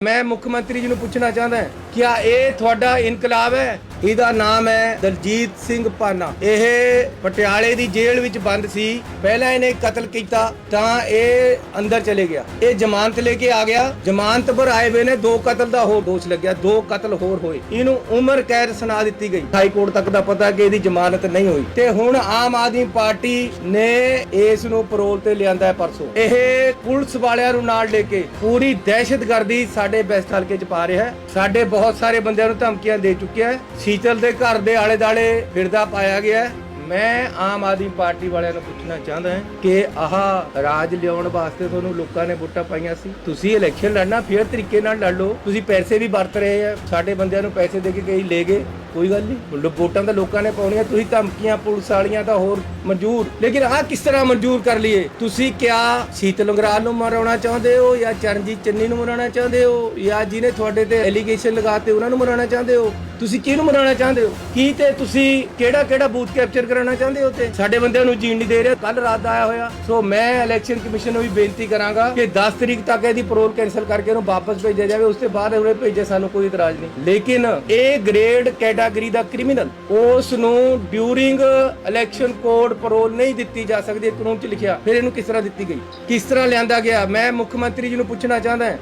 ਮੈਂ ਮੁੱਖ ਮੰਤਰੀ ਜੀ ਨੂੰ ਪੁੱਛਣਾ ਚਾਹੁੰਦਾ ਹਾਂ ਕਿ ਆ ਇਹ ਤੁਹਾਡਾ ਇਨਕਲਾਬ ਹੈ? ਇਹਦਾ ਨਾਮ ਹੈ ਦਲਜੀਤ ਸਿੰਘ ਪਾਨਾ। ਇਹ ਪਟਿਆਲੇ ਦੀ ਜੇਲ੍ਹ ਵਿੱਚ ਬੰਦ ਸੀ। ਪਹਿਲਾਂ ਇਹਨੇ ਕਤਲ ਕੀਤਾ, ਤਾਂ ਇਹ ਅੰਦਰ ਚਲੇ ਗਿਆ। ਇਹ ਜ਼ਮਾਨਤ ਲੈ ਕੇ ਆ ਗਿਆ। ਜ਼ਮਾਨਤ ਪਰ ਆਏ ਵੇ ਨੇ ਦੋ ਕਤਲ ਦਾ ਹੋਰ ਦੋਸ਼ ਲੱਗਿਆ। ਦੋ ਕਤਲ ਹੋਰ ਹੋਏ। ਇਹਨੂੰ ਉਮਰ ਕੈਦ ਸੁਣਾ ਦਿੱਤੀ ਗਈ। ਹਾਈ ਕੋਰਟ ਤੱਕ ਦਾ ਪਤਾ ਕਿ ਇਹਦੀ ਜ਼ਮਾਨਤ ਨਹੀਂ ਹੋਈ। ਤੇ ਹੁਣ ਆਮ ਆਦਮੀ ਪਾਰਟੀ ਨੇ ਇਸ ਨੂੰ ਪਰੋਲ ਤੇ ਲਿਆਂਦਾ ਹੈ ਪਰਸੋਂ। ਇਹ ਪੁਲਿਸ ਵਾਲਿਆਂ ਨੂੰ ਨਾਲ ਲੈ ਕੇ ਪੂਰੀ ਦਹਿਸ਼ਤਗਰਦੀ ਸਾਡੇ ਬੈਸਟ ਹਲਕੇ 'ਚ ਪਾ ਰਿਹਾ ਹੈ। ਸਾਡੇ ਬਹੁਤ ਸਾਰੇ ਬੰਦਿਆਂ ਨੂੰ ਧਮਕੀਆਂ ਦੇ ਚੁੱਕਿਆ ਹੈ। ਸ਼ੀਤਲ ਦੇ ਘਰ ਦੇ ਆਲੇ ਦਾਲੇ ਫਿਰਦਾ ਪਾਇਆ ਗਿਆ ਹੈ। ਮੈਂ ਆਮ ਆਦਮੀ ਪਾਰਟੀ ਵਾਲਿਆਂ ਨੂੰ ਪੁੱਛਣਾ ਚਾਹੁੰਦਾ ਹਾਂ ਕਿ ਆਹ ਰਾਜ ਲਿਆਉਣ ਵਾਸਤੇ ਤੁਹਾਨੂੰ ਲੋਕਾਂ ਨੇ ਵੋਟਾਂ ਪਾਈਆਂ ਸੀ। ਤੁਸੀਂ ਇਲੈਕਸ਼ਨ ਲੜਨਾ, ਫੇਰ ਤਰੀਕੇ ਨਾਲ ਲੜ ਲਓ। ਤੁਸੀਂ ਪੈਸੇ ਵੀ ਵਰਤ ਰਹੇ ਆ। ਸਾਡੇ ਬੰਦਿਆਂ ਨੂੰ ਪੈਸੇ ਦੇ ਕੇ ਕਈ ਲੈ ਗਏ। ਕੋਈ ਗੱਲ ਨਹੀਂ। ਲੋ- ਵੋਟਾਂ ਤਾਂ ਲੋਕਾਂ ਨੇ ਪਾਉਣੀਆਂ। ਤੁਸੀਂ ਧਮਕੀਆਂ, ਪੁਲਿਸ ਵਾਲੀਆਂ ਤਾਂ ਹੋਰ ਮਨਜ਼ੂਰ। ਲੇਕਿਨ ਆਹ ਕਿਸ ਤਰ੍ਹਾਂ ਮਨਜ਼ੂਰ ਕਰ ਲਈਏ? ਤੁਸੀਂ ਕਿਆ ਸ਼ੀਤਲ ਅੰਗਰਾਲ ਨੂੰ ਮਰਾਉਣਾ ਚਾਹੁੰਦੇ ਹੋ ਜਾਂ ਚਰਨਜੀਤ ਚੰਨੀ ਨੂੰ ਮਰਾਉਣਾ ਚਾਹੁੰਦੇ ਹੋ ਜਾਂ ਜਿਹਨੇ ਤੁਹਾਡੇ ਤੇ ਐਲੀਗੇਸ਼ਨ ਲਗਾਤੇ ਉਹਨਾਂ ਨੂੰ ਮਰਾਉਣਾ ਚਾਹੁੰਦੇ ਹੋ? ਤੁਸੀਂ ਕਿਹਨੂੰ ਮਰਾਉਣਾ ਚਾਹੁੰਦੇ ਹੋ? ਕੀ ਤੇ ਤੁਸੀਂ ਕਿਹੜਾ ਕਿਹੜਾ ਬੂਥ ਕੈਪਚਰ ਕਰਾਉਣਾ ਚਾਹੁੰਦੇ ਹੋ ਤੇ ਸਾਡੇ ਬੰਦਿਆਂ ਨੂੰ ਜੀਣ ਨਹੀਂ ਦੇ ਰਹੇ। ਕੱਲ ਰਾਤ ਆਇਆ ਹੋਇਆ। ਸੋ ਮੈਂ ਇਲੈਕਸ਼ਨ ਕਮਿਸ਼ਨ ਨੂੰ ਵੀ ਬੇਨਤੀ ਕਰਾਂਗਾ ਕਿ 10 ਤਰੀਕ ਤੱਕ ਇਹਦੀ ਪਰੋਲ ਕੈਨਸਲ ਕਰਕੇ ਇਹਨੂੰ ਵਾਪਸ ਭੇਜਿਆ ਜਾਵੇ। ਉਸ ਤੋਂ ਬਾਅਦ ਉਹਨੇ ਭੇਜੇ ਸਾਨੂੰ ਕੋਈ ਇਤਰਾਜ਼ ਨਹੀਂ। ਲੇਕਿਨ ਇਹ ਗ੍ਰੇਡ ਕੈਟਾਗਰੀ ਦਾ ਕ੍ਰਿਮੀਨਲ ਉਸ ਨੂੰ ਡਿਊਰਿੰਗ ਇਲੈਕਸ਼ਨ ਕੋਡ ਪਰੋਲ ਨਹੀਂ ਦਿੱਤੀ ਜਾ ਸਕਦੀ। ਕਾਨੂੰਨ 'ਚ ਲਿਖਿਆ। ਫਿਰ ਇਹਨੂੰ ਕਿਸ ਤਰ੍ਹਾਂ ਦਿੱਤੀ ਗਈ? ਕਿਸ ਤਰ੍ਹਾਂ ਲਿਆਂਦਾ ਗਿਆ? ਮੈਂ ਮੁੱਖ ਮੰਤਰੀ ਜੀ ਨੂੰ ਪੁੱਛਣਾ ਚਾਹੁੰਦਾ ਹਾਂ।